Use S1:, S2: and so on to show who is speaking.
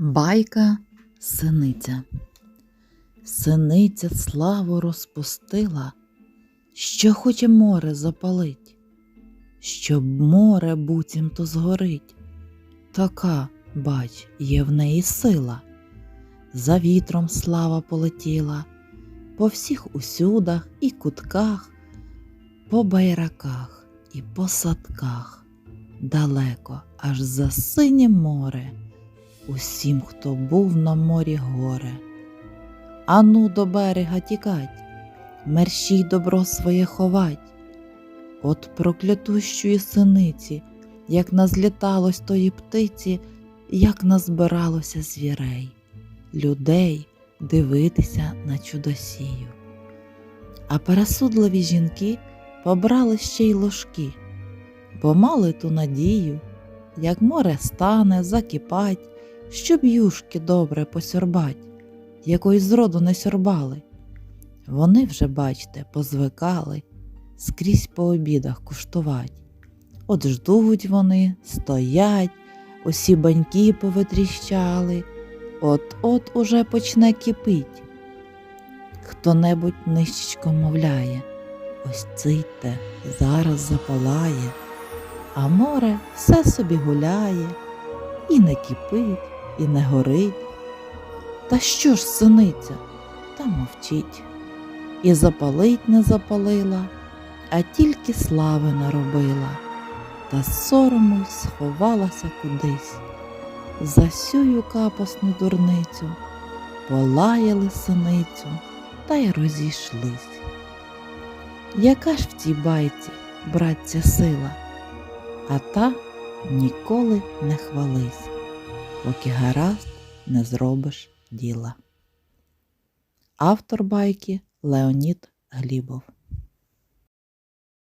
S1: Байка синиця. Синиця славу розпустила, що хоче море запалить, щоб море буцімто згорить. Така, бач, є в неї сила. За вітром слава полетіла, по всіх усюдах і кутках, по байраках і по садках, далеко аж за синє море усім, хто був на морі горе. Ану до берега тікать, мерщій добро своє ховать. От проклятущої синиці, як назліталось тої птиці, як назбиралося звірей, людей дивитися на чудосію. А пересудливі жінки побрали ще й ложки, бо мали ту надію, як море стане, закипать, щоб юшки добре посьорбать, якої зроду не сьорбали. Вони вже, бачте, позвикали скрізь по обідах куштувать. От ждуть вони, стоять, усі баньки повитріщали, от-от уже почне кипить. Хто-небудь нищечко мовляє, ось цийте, зараз запалає, а море все собі гуляє, і не кипить, і не горить. Та що ж синиця? Та мовчить. І запалить не запалила, а тільки слави наробила, та сорому сховалася кудись. За сюю капосну дурницю полаяли синицю та й розійшлись. Яка ж в цій байці, братця, сила, а та ніколи не хвались, поки гаразд не зробиш діла. Автор байки Леонід Глібов